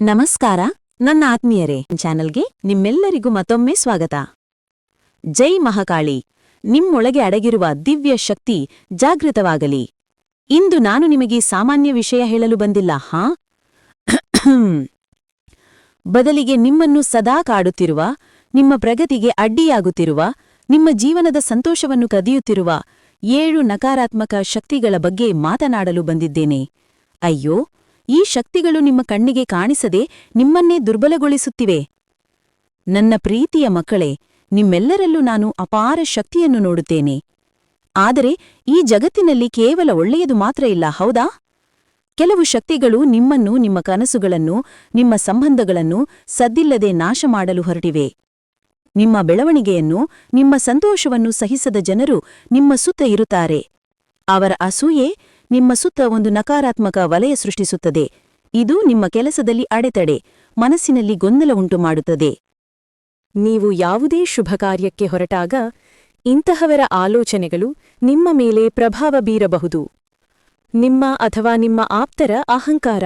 ನಮಸ್ಕಾರ, ನನ್ನ ಆತ್ಮೀಯರೇ ಚಾನೆಲ್ಗೆ ನಿಮ್ಮೆಲ್ಲರಿಗೂ ಮತ್ತೊಮ್ಮೆ ಸ್ವಾಗತ. ಜೈ ಮಹಾಕಾಳಿ, ನಿಮ್ಮೊಳಗೆ ಅಡಗಿರುವ ದಿವ್ಯ ಶಕ್ತಿ ಜಾಗೃತವಾಗಲಿ. ಇಂದು ನಾನು ನಿಮಗೆ ಸಾಮಾನ್ಯ ವಿಷಯ ಹೇಳಲು ಬಂದಿಲ್ಲ, ಹಾ? ಬದಲಿಗೆ ನಿಮ್ಮನ್ನು ಸದಾ ಕಾಡುತ್ತಿರುವ, ನಿಮ್ಮ ಪ್ರಗತಿಗೆ ಅಡ್ಡಿಯಾಗುತ್ತಿರುವ, ನಿಮ್ಮ ಜೀವನದ ಸಂತೋಷವನ್ನು ಕದಿಯುತ್ತಿರುವ ಏಳು ನಕಾರಾತ್ಮಕ ಶಕ್ತಿಗಳ ಬಗ್ಗೆ ಮಾತನಾಡಲು ಬಂದಿದ್ದೇನೆ. ಅಯ್ಯೋ ಈ ಶಕ್ತಿಗಳು ನಿಮ್ಮ ಕಣ್ಣಿಗೆ ಕಾಣಿಸದೆ ನಿಮ್ಮನ್ನೇ ದುರ್ಬಲಗೊಳಿಸುತ್ತಿವೆ. ನನ್ನ ಪ್ರೀತಿಯ ಮಕ್ಕಳೇ, ನಿಮ್ಮೆಲ್ಲರಲ್ಲೂ ನಾನು ಅಪಾರ ಶಕ್ತಿಯನ್ನು ನೋಡುತ್ತೇನೆ. ಆದರೆ ಈ ಜಗತ್ತಿನಲ್ಲಿ ಕೇವಲ ಒಳ್ಳೆಯದು ಮಾತ್ರ ಇಲ್ಲ, ಹೌದಾ? ಕೆಲವು ಶಕ್ತಿಗಳು ನಿಮ್ಮನ್ನು, ನಿಮ್ಮ ಕನಸುಗಳನ್ನು, ನಿಮ್ಮ ಸಂಬಂಧಗಳನ್ನು ಸದ್ದಿಲ್ಲದೆ ನಾಶ ಮಾಡಲು ಹೊರಟಿವೆ. ನಿಮ್ಮ ಬೆಳವಣಿಗೆಯನ್ನು, ನಿಮ್ಮ ಸಂತೋಷವನ್ನು ಸಹಿಸದ ಜನರು ನಿಮ್ಮ ಸುತ್ತ ಇರುತ್ತಾರೆ. ಅವರ ಅಸೂಯೆ ನಿಮ್ಮ ಸುತ್ತ ಒಂದು ನಕಾರಾತ್ಮಕ ವಲಯ ಸೃಷ್ಟಿಸುತ್ತದೆ. ಇದು ನಿಮ್ಮ ಕೆಲಸದಲ್ಲಿ ಅಡೆತಡೆ, ಮನಸ್ಸಿನಲ್ಲಿ ಗೊಂದಲ ಉಂಟು ಮಾಡುತ್ತದೆ ನೀವು ಯಾವುದೇ ಶುಭ ಕಾರ್ಯಕ್ಕೆ ಹೊರಟಾಗ ಇಂತಹವರ ಆಲೋಚನೆಗಳು ನಿಮ್ಮ ಮೇಲೆ ಪ್ರಭಾವ ಬೀರಬಹುದು. ನಿಮ್ಮ ಅಥವಾ ನಿಮ್ಮ ಆಪ್ತರ ಅಹಂಕಾರ.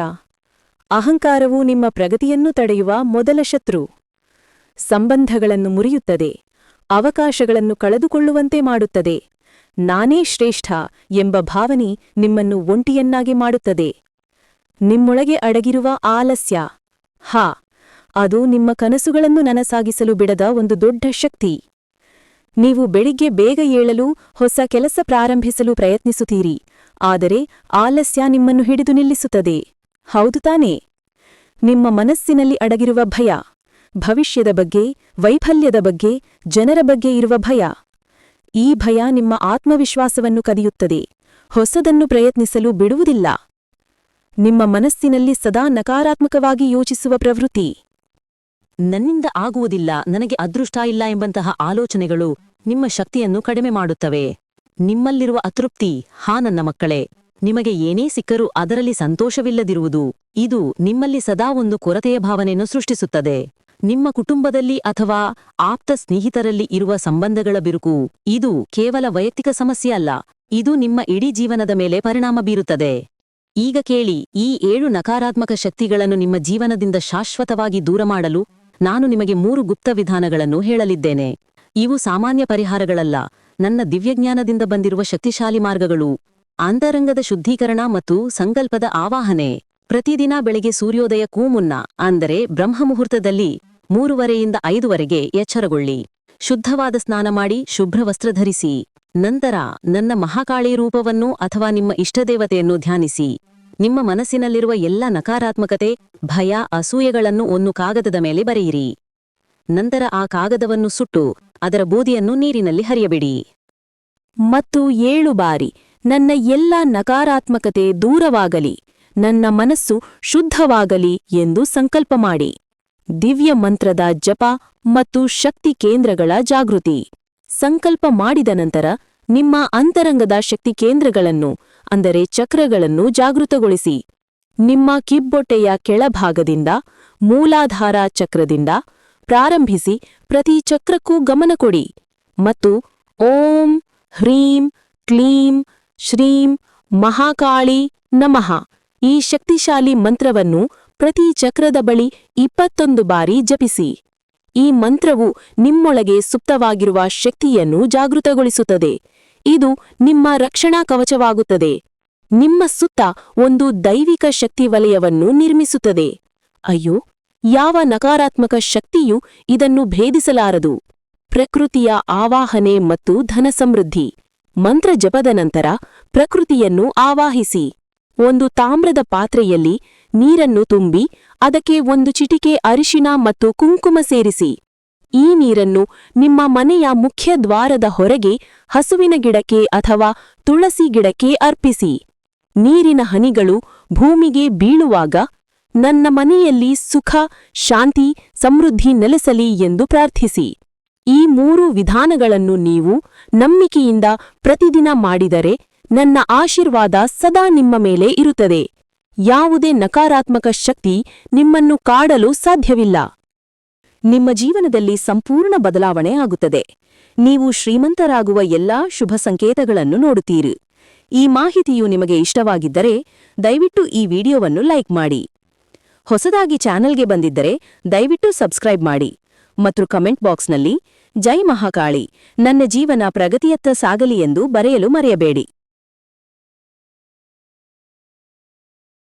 ಅಹಂಕಾರವು ನಿಮ್ಮ ಪ್ರಗತಿಯನ್ನು ತಡೆಯುವ ಮೊದಲ ಶತ್ರು. ಸಂಬಂಧಗಳನ್ನು ಮುರಿಯುತ್ತದೆ. ಅವಕಾಶಗಳನ್ನು ಕಳೆದುಕೊಳ್ಳುವಂತೆ ಮಾಡುತ್ತದೆ. ನಾನೇ ಶ್ರೇಷ್ಠ ಎಂಬ ಭಾವನೆ ನಿಮ್ಮನ್ನು ಒಂಟಿಯನ್ನಾಗಿ ಮಾಡುತ್ತದೆ. ನಿಮ್ಮೊಳಗೆ ಅಡಗಿರುವ ಆಲಸ್ಯ. ಹಾ, ಅದು ನಿಮ್ಮ ಕನಸುಗಳನ್ನು ನನಸಾಗಿಸಲು ಬಿಡದ ಒಂದು ದೊಡ್ಡ ಶಕ್ತಿ. ನೀವು ಬೆಳಿಗ್ಗೆ ಬೇಗ ಏಳಲು ಹೊಸ ಕೆಲಸ ಪ್ರಾರಂಭಿಸಲು ಪ್ರಯತ್ನಿಸುತ್ತೀರಿ, ಆದರೆ ಆಲಸ್ಯ ನಿಮ್ಮನ್ನು ಹಿಡಿದು ನಿಲ್ಲಿಸುತ್ತದೆ. ಹೌದು ತಾನೇ. ನಿಮ್ಮ ಮನಸ್ಸಿನಲ್ಲಿ ಅಡಗಿರುವ ಭಯ, ಭವಿಷ್ಯದ ಬಗ್ಗೆ, ವೈಫಲ್ಯದ ಬಗ್ಗೆ, ಜನರ ಬಗ್ಗೆ ಇರುವ ಭಯ. ಈ ಭಯ ನಿಮ್ಮ ಆತ್ಮವಿಶ್ವಾಸವನ್ನು ಕದಿಯುತ್ತದೆ. ಹೊಸದನ್ನು ಪ್ರಯತ್ನಿಸಲು ಬಿಡುವುದಿಲ್ಲ. ನಿಮ್ಮ ಮನಸ್ಸಿನಲ್ಲಿ ಸದಾ ನಕಾರಾತ್ಮಕವಾಗಿ ಯೋಚಿಸುವ ಪ್ರವೃತ್ತಿ. ನನ್ನಿಂದ ಆಗುವುದಿಲ್ಲ, ನನಗೆ ಅದೃಷ್ಟ ಇಲ್ಲ ಎಂಬಂತಹ ಆಲೋಚನೆಗಳು ನಿಮ್ಮ ಶಕ್ತಿಯನ್ನು ಕಡಿಮೆ ಮಾಡುತ್ತವೆ. ನಿಮ್ಮಲ್ಲಿರುವ ಅತೃಪ್ತಿ, ಹಾ ನನ್ನ ಮಕ್ಕಳೇ, ನಿಮಗೆ ಏನೇ ಸಿಕ್ಕರೂ ಅದರಲ್ಲಿ ಸಂತೋಷವಿಲ್ಲದಿರುವುದು, ಇದು ನಿಮ್ಮಲ್ಲಿ ಸದಾ ಒಂದು ಕೊರತೆಯ ಭಾವನೆಯನ್ನು ಸೃಷ್ಟಿಸುತ್ತದೆ. ನಿಮ್ಮ ಕುಟುಂಬದಲ್ಲಿ ಅಥವಾ ಆಪ್ತ ಸ್ನೇಹಿತರಲ್ಲಿ ಇರುವ ಸಂಬಂಧಗಳ ಬಿರುಕು. ಇದು ಕೇವಲ ವೈಯಕ್ತಿಕ ಸಮಸ್ಯೆ ಅಲ್ಲ. ಇದು ನಿಮ್ಮ ಇಡೀ ಜೀವನದ ಮೇಲೆ ಪರಿಣಾಮ ಬೀರುತ್ತದೆ. ಈಗ ಕೇಳಿ, ಈ ಏಳು ನಕಾರಾತ್ಮಕ ಶಕ್ತಿಗಳನ್ನು ನಿಮ್ಮ ಜೀವನದಿಂದ ಶಾಶ್ವತವಾಗಿ ದೂರ ಮಾಡಲು ನಾನು ನಿಮಗೆ ಮೂರು ಗುಪ್ತ ವಿಧಾನಗಳನ್ನು ಹೇಳಲಿದ್ದೇನೆ. ಇವು ಸಾಮಾನ್ಯ ಪರಿಹಾರಗಳಲ್ಲ. ನನ್ನ ದಿವ್ಯಜ್ಞಾನದಿಂದ ಬಂದಿರುವ ಶಕ್ತಿಶಾಲಿ ಮಾರ್ಗಗಳು. ಅಂತರಂಗದ ಶುದ್ಧೀಕರಣ ಮತ್ತು ಸಂಕಲ್ಪದ ಆವಾಹನೆ. ಪ್ರತಿದಿನ ಬೆಳಗ್ಗೆ ಸೂರ್ಯೋದಯಕ್ಕೂ ಮುನ್ನ, ಅಂದರೆ ಬ್ರಹ್ಮಮುಹೂರ್ತದಲ್ಲಿ ಮೂರುವರೆಯಿಂದ ಐದುವರೆಗೆ ಎಚ್ಚರಗೊಳ್ಳಿ. ಶುದ್ಧವಾದ ಸ್ನಾನ ಮಾಡಿ ಶುಭ್ರ ವಸ್ತ್ರ ಧರಿಸಿ. ನಂತರ ನನ್ನ ಮಹಾಕಾಳಿ ರೂಪವನ್ನು ಅಥವಾ ನಿಮ್ಮ ಇಷ್ಟದೇವತೆಯನ್ನು ಧ್ಯಾನಿಸಿ. ನಿಮ್ಮ ಮನಸ್ಸಿನಲ್ಲಿರುವ ಎಲ್ಲ ನಕಾರಾತ್ಮಕತೆ, ಭಯ, ಅಸೂಯೆಗಳನ್ನು ಒಂದು ಕಾಗದದ ಮೇಲೆ ಬರೆಯಿರಿ. ನಂತರ ಆ ಕಾಗದವನ್ನು ಸುಟ್ಟು ಅದರ ಬೂದಿಯನ್ನು ನೀರಿನಲ್ಲಿ ಹರಿಯಬಿಡಿ. ಮತ್ತು ಏಳು ಬಾರಿ ನನ್ನ ಎಲ್ಲ ನಕಾರಾತ್ಮಕತೆ ದೂರವಾಗಲಿ, ನನ್ನ ಮನಸ್ಸು ಶುದ್ಧವಾಗಲಿ ಎಂದು ಸಂಕಲ್ಪ ಮಾಡಿ. ದಿವ್ಯ ಮಂತ್ರದ ಜಪ ಮತ್ತು ಶಕ್ತಿ ಕೇಂದ್ರಗಳ ಜಾಗೃತಿ. ಸಂಕಲ್ಪ ಮಾಡಿದ ನಂತರ ನಿಮ್ಮ ಅಂತರಂಗದ ಶಕ್ತಿ ಕೇಂದ್ರಗಳನ್ನು, ಅಂದರೆ ಚಕ್ರಗಳನ್ನು ಜಾಗೃತಗೊಳಿಸಿ. ನಿಮ್ಮ ಕಿಬ್ಬೊಟ್ಟೆಯ ಕೆಳಭಾಗದಿಂದ, ಮೂಲಾಧಾರ ಚಕ್ರದಿಂದ ಪ್ರಾರಂಭಿಸಿ ಪ್ರತಿ ಚಕ್ರಕ್ಕೂ ಗಮನ ಕೊಡಿ. ಮತ್ತು ಓಂ, ಹ್ರೀಂ, ಕ್ಲೀಂ, ಶ್ರೀಂ, ಮಹಾಕಾಳಿ ನಮಃ ಈ ಶಕ್ತಿಶಾಲಿ ಮಂತ್ರವನ್ನು ಪ್ರತಿ ಚಕ್ರದ ಬಳಿ ಇಪ್ಪತ್ತೊಂದು ಬಾರಿ ಜಪಿಸಿ. ಈ ಮಂತ್ರವು ನಿಮ್ಮೊಳಗೆ ಸುಪ್ತವಾಗಿರುವ ಶಕ್ತಿಯನ್ನು ಜಾಗೃತಗೊಳಿಸುತ್ತದೆ. ಇದು ನಿಮ್ಮ ರಕ್ಷಣಾ ಕವಚವಾಗುತ್ತದೆ. ನಿಮ್ಮ ಸುತ್ತ ಒಂದು ದೈವಿಕ ಶಕ್ತಿ ವಲಯವನ್ನು ನಿರ್ಮಿಸುತ್ತದೆ. ಅಯ್ಯೋ, ಯಾವ ನಕಾರಾತ್ಮಕ ಶಕ್ತಿಯು ಇದನ್ನು ಭೇದಿಸಲಾರದು. ಪ್ರಕೃತಿಯ ಆವಾಹನೆ ಮತ್ತು ಧನಸಮೃದ್ಧಿ. ಮಂತ್ರ ಜಪದ ನಂತರ ಪ್ರಕೃತಿಯನ್ನು ಆವಾಹಿಸಿ. ಒಂದು ತಾಮ್ರದ ಪಾತ್ರೆಯಲ್ಲಿ ನೀರನ್ನು ತುಂಬಿ, ಅದಕ್ಕೆ ಒಂದು ಚಿಟಿಕೆ ಅರಿಶಿನ ಮತ್ತು ಕುಂಕುಮ ಸೇರಿಸಿ. ಈ ನೀರನ್ನು ನಿಮ್ಮ ಮನೆಯ ಮುಖ್ಯ ದ್ವಾರದ ಹೊರಗೆ, ಹಸುವಿನ ಗಿಡಕ್ಕೆ ಅಥವಾ ತುಳಸಿ ಗಿಡಕ್ಕೆ ಅರ್ಪಿಸಿ. ನೀರಿನ ಹನಿಗಳು ಭೂಮಿಗೆ ಬೀಳುವಾಗ, ನನ್ನ ಮನೆಯಲ್ಲಿ ಸುಖ, ಶಾಂತಿ, ಸಮೃದ್ಧಿ ನೆಲೆಸಲಿ ಎಂದು ಪ್ರಾರ್ಥಿಸಿ. ಈ ಮೂರು ವಿಧಾನಗಳನ್ನು ನೀವು ನಂಬಿಕೆಯಿಂದ ಪ್ರತಿದಿನ ಮಾಡಿದರೆ ನನ್ನ ಆಶೀರ್ವಾದ ಸದಾ ನಿಮ್ಮ ಮೇಲೆ ಇರುತ್ತದೆ. ಯಾವುದೇ ನಕಾರಾತ್ಮಕ ಶಕ್ತಿ ನಿಮ್ಮನ್ನು ಕಾಡಲು ಸಾಧ್ಯವಿಲ್ಲ. ನಿಮ್ಮ ಜೀವನದಲ್ಲಿ ಸಂಪೂರ್ಣ ಬದಲಾವಣೆ ಆಗುತ್ತದೆ. ನೀವು ಶ್ರೀಮಂತರಾಗುವ ಎಲ್ಲಾ ಶುಭ ಸಂಕೇತಗಳನ್ನು ನೋಡುತ್ತೀರಿ. ಈ ಮಾಹಿತಿಯು ನಿಮಗೆ ಇಷ್ಟವಾಗಿದ್ದರೆ ದಯವಿಟ್ಟು ಈ ವಿಡಿಯೋವನ್ನು ಲೈಕ್ ಮಾಡಿ. ಹೊಸದಾಗಿ ಚಾನೆಲ್ಗೆ ಬಂದಿದ್ದರೆ ದಯವಿಟ್ಟು ಸಬ್ಸ್ಕ್ರೈಬ್ ಮಾಡಿ. ಮತ್ತು ಕಮೆಂಟ್ ಬಾಕ್ಸ್ನಲ್ಲಿ, ಜೈ ಮಹಾಕಾಳಿ, ನನ್ನ ಜೀವನ ಪ್ರಗತಿಯತ್ತ ಸಾಗಲಿ ಎಂದು ಬರೆಯಲು ಮರೆಯಬೇಡಿ.